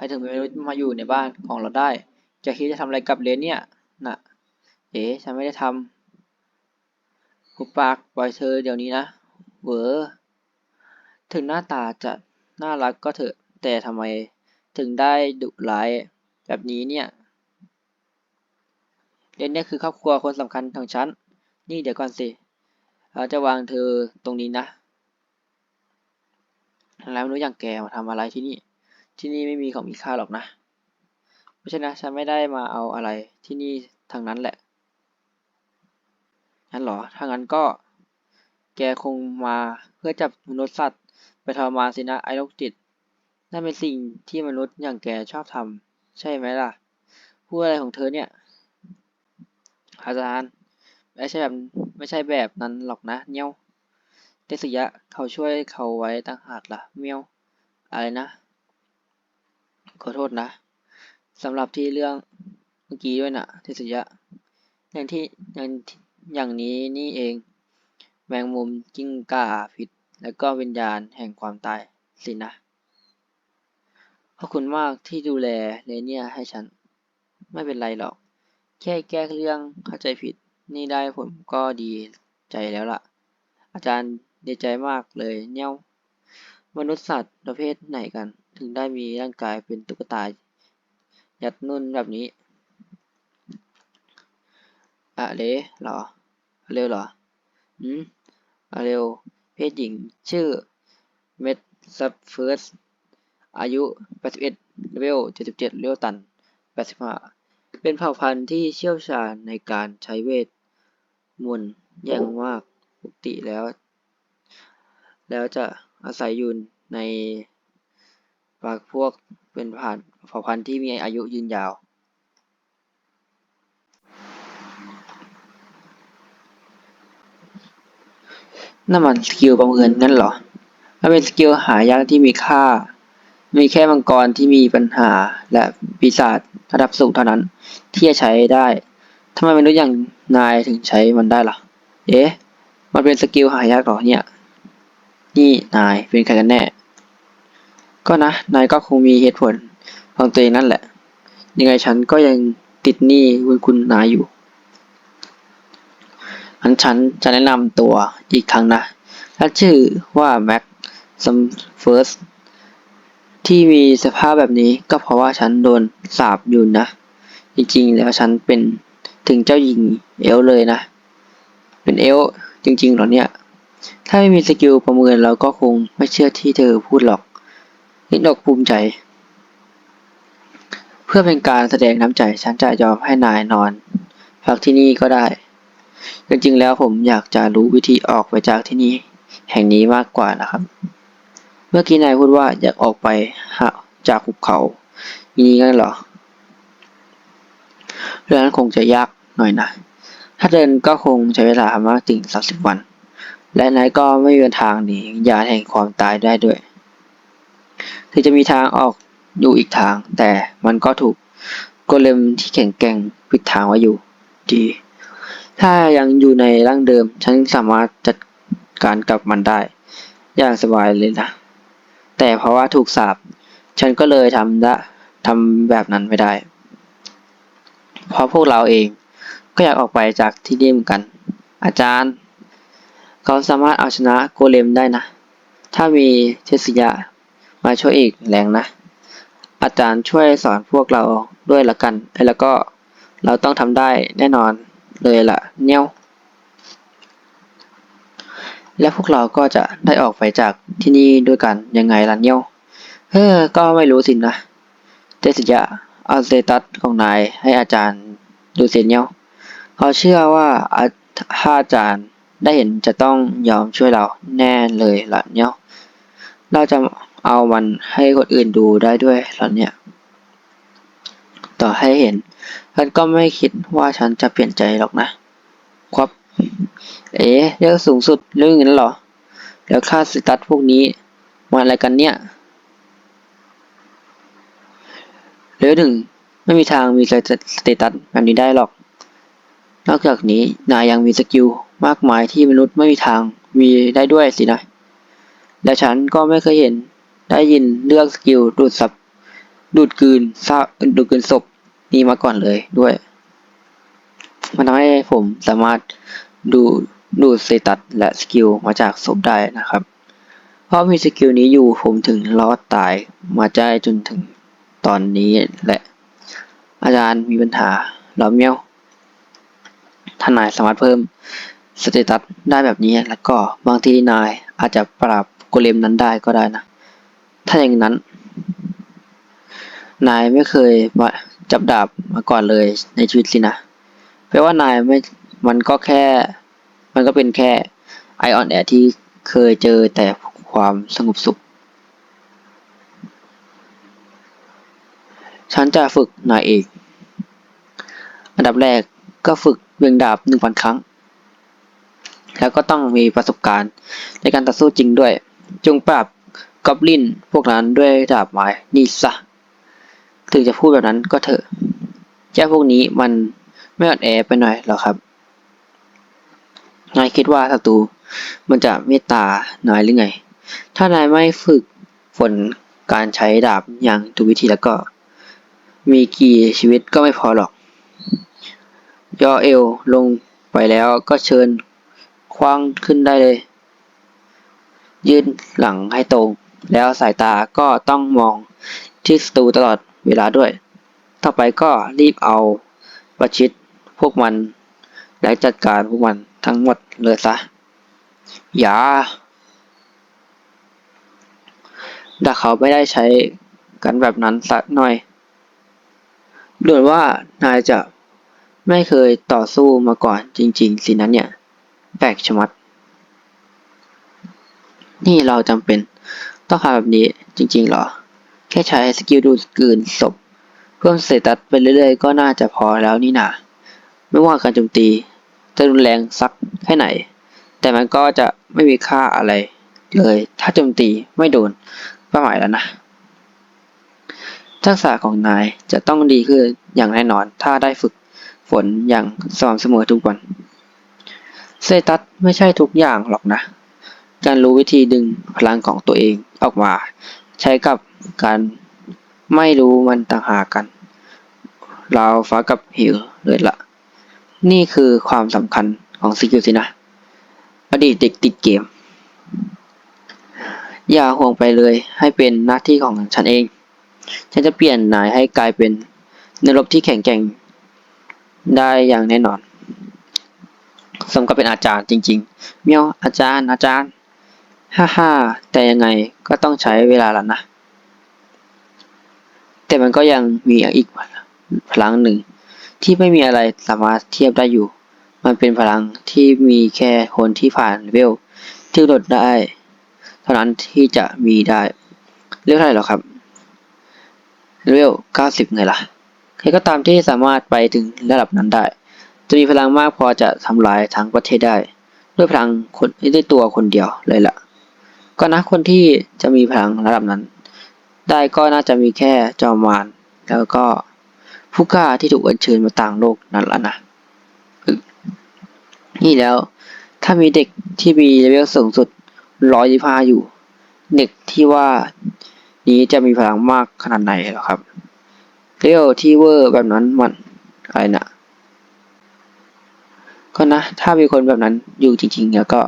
ให้ถึงไม่รู้มาอยู่ในบ้านของเราได้ จะคิดจะทำอะไรกับเลนเนี่ยน่ะเอ๋ฉันไม่ได้ทำหุบปากปล่อยเธอเดี๋ยวนี้นะเวอถึงหน้าตาจะน่ารักก็เถอะ แต่ทำไมถึงได้ดุร้ายแบบนี้เนี่ยเลนเนี่ยคือครอบครัวคนสำคัญของฉัน นี่เดี๋ยวก่อนสิ เราจะวางเธอตรงนี้นะแล้วไม่รู้อย่างแกมาทำอะไรที่นี่ ที่นี่ไม่มีของมีค่าหรอกนะเพราะฉะนั้นฉันไม่ได้มาเอาอะไรที่นี่ทางนั้นแหละ งั้นเหรอ ถ้างั้นก็ แกคงมาเพื่อจับมนุษย์สัตว์ ไปทรมานสินะไอ้โรคจิต นั่นเป็นสิ่งที่มนุษย์อย่างแกชอบทำใช่ไหมล่ะ พูดอะไรของเธอเนี่ย อาจารย์ ไม่ใช่แบบไม่ใช่แบบนั้นหรอกนะ เนี้ยวเทสุยะเขาช่วยเขาไว้ต่างหากล่ะ เมียว อะไรนะ ขอโทษนะสำหรับที่เรื่องเมื่อกี้ด้วยนะเทสุยะอย่างที่อย่างอย่างนี้นี่เอง แมงมุมกิ้งก่าพิษ แล้วก็วิญญาณแห่งความตายสินะ ขอบคุณมากที่ดูแลเลเนี่ยให้ฉัน ไม่เป็นไรหรอก แค่แก้เรื่องเข้าใจผิดนี่ได้ผมก็ดีใจแล้วล่ะ อาจารย์ดีใจมากเลยเนี่ยมนุษย์สัตว์ประเภทไหนกัน ถึงได้มีร่างกายเป็นตุ๊กตายัดนุ่นแบบนี้ อะเลเหรอเร็วเหรออืมอะเร็ว เพศหญิง ชื่อ เมดซับเฟิร์ส อายุ 81เลเวล 77เลเวลตัน 85 เป็นเผ่าพันธุ์ที่เชี่ยวชาญในการใช้เวทมนต์อย่างมากปกติแล้ว แล้วจะอาศัยอยู่ใน ปากพวกเป็นผ่านเผ่าพันธุ์ที่มีอายุยืนยาวนั่นมันสกิลประเมินนั่นเหรอมันเป็นสกิลหายากที่มีค่า มีแค่มังกรที่มีปัญหาและปีศาจระดับสูงเท่านั้น ที่จะใช้ได้ทำไมมนุษย์อย่างนายถึงใช้มันได้ล่ะ เอ๊ะ มันเป็นสกิลหายากหรอเนี่ย นี่นายเป็นใครกันแน่ ก็นะ นายก็คงมีเหตุผลของตัวเองนั่นแหละ ยังไงฉันก็ยังติดหนี้บุญคุณนายอยู่อันฉันจะแนะนำตัวอีกครั้งนะถ้าชื่อว่าแม็กซัมเฟิร์สที่มีสภาพแบบนี้ก็เพราะว่าฉันโดนสาบอยู่นะ จริงๆ แล้วฉันเป็นถึงเจ้าหญิงเอลเลยนะ เป็นเอลจริงๆหรอเนี่ย ถ้าไม่มีสกิลประเมินเราก็คงไม่เชื่อที่เธอพูดหรอก นิดอกภูมิใจ เพื่อเป็นการแสดงน้ำใจ ฉันจะยอมให้นายนอน พักที่นี่ก็ได้จริงๆแล้วผมอยากจะรู้วิธีออกไปจากที่นี่ แห่งนี้มากกว่านะครับ เมื่อกี้นายพูดว่าอยากออกไปจากภูเขาอย่นี้กันเหรอเรื่องนั้นคงจะยากหน่อยนะ ถ้าเดินก็คงใช้เวลามากถึงสักสิบวัน และนายก็ไม่มีทางหนีญาแห่งความตายได้ด้วย ถึงจะมีทางออกอยู่อีกทาง แต่มันก็ถูกโกเลมที่แข็งแกร่งปิดทางไว้อยู่ ดี ถ้ายังอยู่ในร่างเดิม ฉันสามารถจัดการกับมันได้ อย่างสบายเลยนะ แต่เพราะว่าถูกสาปฉันก็เลยทำได้ทำแบบนั้นไม่ได้ เพราะพวกเราเองก็อยากออกไปจากที่นี่เหมือนกัน อาจารย์ เขาสามารถเอาชนะโกเลมได้นะ ถ้ามีเทสยา มาช่วยอีกแรงนะ อาจารย์ช่วยสอนพวกเราด้วยละกันแล้วก็เราต้องทำได้แน่นอนเลยล่ะเนี่ย และพวกเราก็จะได้ออกไปจากที่นี่ด้วยกันยังไงล่ะเนี่ยเออก็ไม่รู้สินะเจสิยะเอาเตตัสของนายให้อาจารย์ดูเสียเนี่ยเขาเชื่อว่าอาถ้าอาจารย์ได้เห็นจะต้องยอมช่วยเราแน่เลยล่ะเนี่ยเราจะ เอามันให้คนอื่นดูได้ด้วยล่ะเนี่ย ต่อให้เห็นฉันก็ไม่คิดว่าฉันจะเปลี่ยนใจหรอกนะ ครับ เอ๋เรื่องสูงสุดเรื่องนั้นหรอ แล้วค่าสตัทพวกนี้มาอะไรกันเนี่ยเรื่องหนึ่งไม่มีทางมีสเตตัสแบบนี้ได้หรอก นอกจากนี้นายยังมีสกิลมากมายที่มนุษย์ไม่มีทางมีได้ด้วยสินะ และฉันก็ไม่เคยเห็น ได้ยินเลือกสกิลดูดซับดูดกืนซาดูดกืนศพนี้มาก่อนเลยด้วย มันทำให้ผมสามารถดูดูดสเตตัสและสกิลมาจากศพได้นะครับ เพราะมีสกิลนี้อยู่ผมถึงรอดตายมาได้จนถึงตอนนี้แหละ อาจารย์มีปัญหาเหราเมียวท่านนายสามารถเพิ่มสเตตัสได้แบบนี้แล้วก็บางทีนายอาจจะปราบโกเลมนั้นได้ก็ได้นะ ถ้าอย่างนั้น นายไม่เคยจับดาบมาก่อนเลยในชีวิตสินะแปลว่านายไม่ มันก็แค่ มันก็เป็นแค่ไอออนแอที่เคยเจอแต่ความสงบสุข ฉันจะฝึกนายเองอันดับแรกก็ฝึกเวียงดาบหนึ่งพันครั้ง แล้วก็ต้องมีประสบการณ์ในการต่อสู้จริงด้วย จงปราบ กอบลินพวกนั้นด้วยดาบไม้นี่ซะถึงจะพูดแบบนั้นก็เถอะแค่พวกนี้มันไม่อ่อนแอไปหน่อยหรอครับ นายคิดว่าศัตรูมันจะเมตตานายหรือไง ถ้านายไม่ฝึกฝนการใช้ดาบอย่างถูกวิธีแล้วก็ มีกี่ชีวิตก็ไม่พอหรอก ยอเอวลงไปแล้วก็เชิญคว้างขึ้นได้เลย ยืนหลังให้ตรง แล้วสายตาก็ต้องมองที่ศัตรูตลอดเวลาด้วย ต่อไปก็รีบเอาประชิดพวกมันและจัดการพวกมันทั้งหมดเลยซะ อย่าดักเขาไม่ได้ใช้กันแบบนั้นสักหน่อยดูเหมือนว่านายจะไม่เคยต่อสู้มาก่อนจริง ๆ สินะเนี่ย แปลกชะมัด นี่เราจำเป็น ต้องทำแบบนี้จริง ๆ หรอ แค่ใช้สกิลดูดกลืนศพ เพิ่มสเตตัสไปเรื่อยๆ ก็น่าจะพอแล้วนี่นาไม่ว่าการโจมตี จะรุนแรงสักแค่ไหน แต่มันก็จะไม่มีค่าอะไร เลย ถ้าโจมตีไม่โดนเป้าหมายแล้วนะทักษะของนายจะต้องดีขึ้นอย่างแน่นอนถ้าได้ฝึกฝนอย่างสม่ำเสมอทุกวันเตตัสไม่ใช่ทุกอย่างหรอกนะ การรู้วิธีดึงพลังของตัวเองออกมา ใช้กับการไม่รู้มันต่างหากกัน เราฟ้ากับหิวเลยละนี่คือความสำคัญของสกิลสินะ อดีตเด็กติดเกม อย่าห่วงไปเลยให้เป็นหน้าที่ของฉันเอง ฉันจะเปลี่ยนนายให้กลายเป็นนรบที่แข็งแกร่งได้อย่างแน่นอน สมกับเป็นอาจารย์จริงๆ เมียวอาจารย์อาจารย์ ฮ่าฮ่าแต่ยังไงก็ต้องใช้เวลาล้วนะ แต่มันก็ยังมีอีกพลังหนึ่ง ที่ไม่มีอะไรสามารถเทียบได้อยู่ มันเป็นพลังที่มีแค่คนที่ผ่านเลเวลที่ลดได้ เท่านั้นที่จะมีได้เรียกเท่าไรหรอครับเลเวล90 ไงล่ะ ใครก็ตามที่สามารถไปถึงระดับนั้นได้ จะมีพลังมากพอจะทำลายทั้งประเทศได้ ด้วยพลังคนด้วยตัวคนเดียวเลยล่ะ ก็นะคนที่จะมีพลังระดับนั้น ได้ก็น่าจะมีแค่จอมมารแล้วก็ผู้กล้าที่ถูกอัญเชิญมาต่างโลกนั่นแหละนะ นี่แล้ว ถ้ามีเด็กที่มีเลเวลสูงสุดร้อยยี่ห้าอยู่ เด็กที่ว่านี้จะมีพลังมากขนาดไหนหรอครับเลเวลที่เวอร์แบบนั้นมันอะไรนะก็นะ ถ้ามีคนแบบนั้นอยู่จริงๆแล้วก็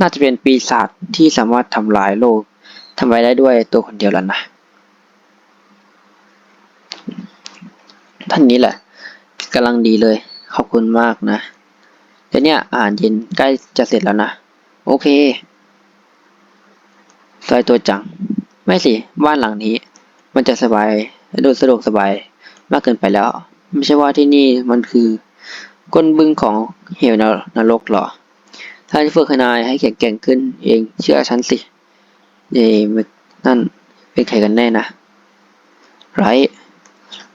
น่าจะเป็นปีศาจที่สามารถทำลายโลกทำลายได้ด้วยตัวคนเดียวแล้วนะ ท่านนี้แหละกำลังดีเลย ขอบคุณมากนะแต่เนี่ยอาหารเย็นใกล้จะเสร็จแล้วนะ โอเคสบายตัวจัง ไม่สิ บ้านหลังนี้ มันจะสบายดูสะดวกสบายมากเกินไปแล้ว ไม่ใช่ว่าที่นี่มันคือก้นบึ้งของเหวนรกหรอ ถ้าจะฝึกนายให้แข็งแกร่งขึ้น เองเชื่อฉันสิเย่นั่นเป็นใครกันแน่นะไร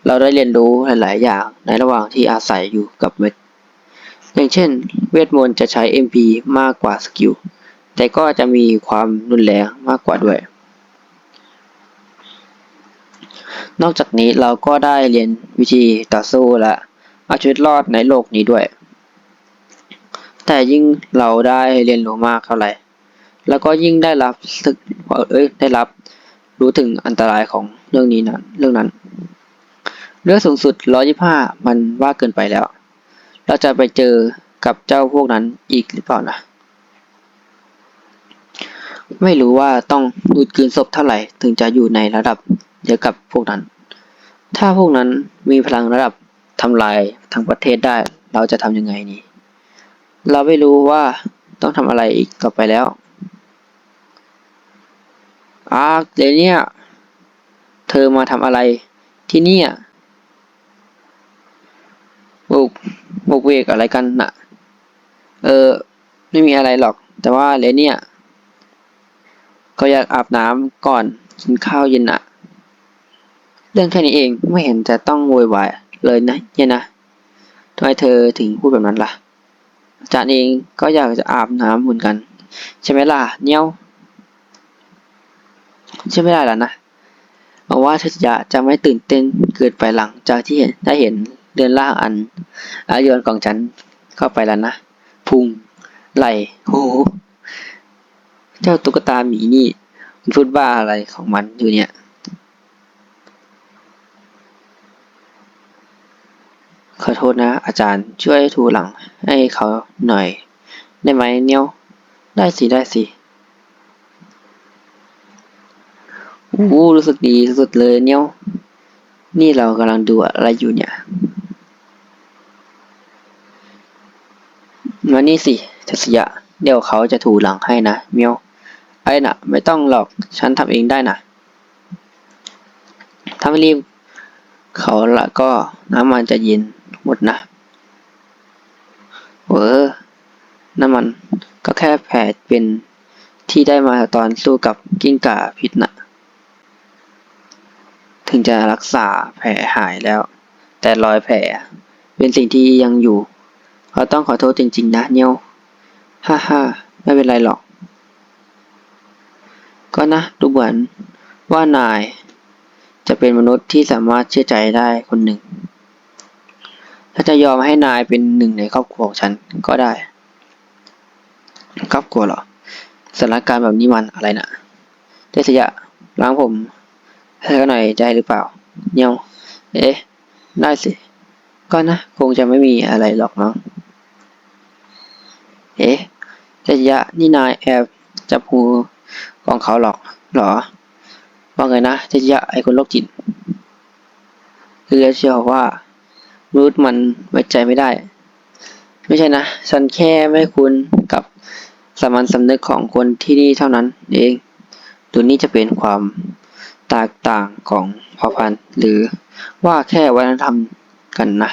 เราได้เรียนรู้หลาย ๆ อย่างในระหว่างที่อาศัยอยู่กับเมดอย่างเช่น เวทมนต์จะใช้ MP มากกว่าสกิล แต่ก็จะมีความรุนแรงมากกว่าด้วย นอกจากนี้เราก็ได้เรียนวิธีต่อสู้และเอาชีวิตรอดในโลกนี้ด้วย แต่ยิ่งเราได้เรียนรู้มากเท่าไหร่ แล้วก็ยิ่งได้รับสึกเอ้ยได้รับรู้ถึงอันตรายของเรื่องนี้นั้นเรื่องนั้น เรื่องสูงสุด125มันว่าเกินไปแล้ว เราจะไปเจอกับเจ้าพวกนั้นอีกหรือเปล่านะ ไม่รู้ว่าต้องดูดกืนศพเท่าไหร่ ถึงจะอยู่ในระดับเดียวกับพวกนั้น ถ้าพวกนั้นมีพลังระดับทำลายทั้งประเทศได้ เราจะทำยังไงนี่ เราไม่รู้ว่าต้องทำอะไรอีกต่อไปแล้วอาร์คเดเนี่ยเธอมาทำอะไรที่นี่บุกบุกเวกอะไรกันน่ะ เออ ไม่มีอะไรหรอก แต่ว่าเลเนี่ย ก็อยากอาบน้ำก่อนกินข้าวเย็นน่ะ เรื่องแค่นี้เองไม่เห็นจะต้องโวยวายเลยนะเนี่ยนะทำไมเธอถึงพูดแบบนั้นล่ะ จารย์เองก็อยากจะอาบน้ำเหมือนกัน ใช่ไหมล่ะเนี่ยใช่ไม่ได้แล้วนะหวังว่าเธอจะจะไม่ตื่นเต้นเกิดไปหลังจากที่เห็นได้เห็นเดือนล่างอันอายวนของฉันเข้าไปแล้วนะพุงไหลโหเจ้าตุ๊กตาหมีนี่มันพูดบ้าอะไรของมันอยู่เนี่ย ขอโทษนะ อาจารย์ช่วยถูหลังให้เขาหน่อย ได้ไหมเนี่ยได้สิ ได้สิอู้รู้สึกดีสุดเลยเนี่ยนี่เรากำลังดูอะไรอยู่เนี่ย มานี่สิทัศยะ เดี๋ยวเขาจะถูหลังให้นะเมียวไอ้น่ะ ไม่ต้องหรอกฉันทำเองได้นะ ถ้าไม่รีบ เขาละก็น้ำมันจะเย็น หมดนะเออน้ำมันก็แค่แผลเป็นที่ได้มาตอนสู้กับกิ้งก่าพิษนะถึงจะรักษาแผลหายแล้ว แต่รอยแผลเป็นสิ่งที่ยังอยู่เขาต้องขอโทษจริง ๆ นะเนี่ยวฮ่าฮ่าไม่เป็นไรหรอก ก็นะดูเหมือนว่านายจะเป็นมนุษย์ที่สามารถเชื่อใจได้คนหนึ่ง ถ้าจะยอมให้นายเป็นหนึ่งในครอบครัวของฉันก็ได้ ครอบครัวเหรอสถานการณ์แบบนี้มันอะไรนะ่ะเทศยะล้างผมให้เขาหน่อยได้หรือเปล่าเนียวเอ๊ะ ได้สิ ก็นะ คงจะไม่มีอะไรหรอกเนาะเอ๊ะเทศยะนี่นายแอบจับหูของเขาหรอกหรอ ว่าไงนะเทศยะไอคนโรคจิต คือเชื่อว่า รูทมันไว้ใจไม่ได้ ไม่ใช่นะ ฉันแค่ไม่คุ้นกับสามัญสำนึกของคนที่นี่เท่านั้นเอง ตัวนี้จะเป็นความแตกต่างของเผ่าพันธุ์หรือว่าแค่วัฒนธรรมกันนะ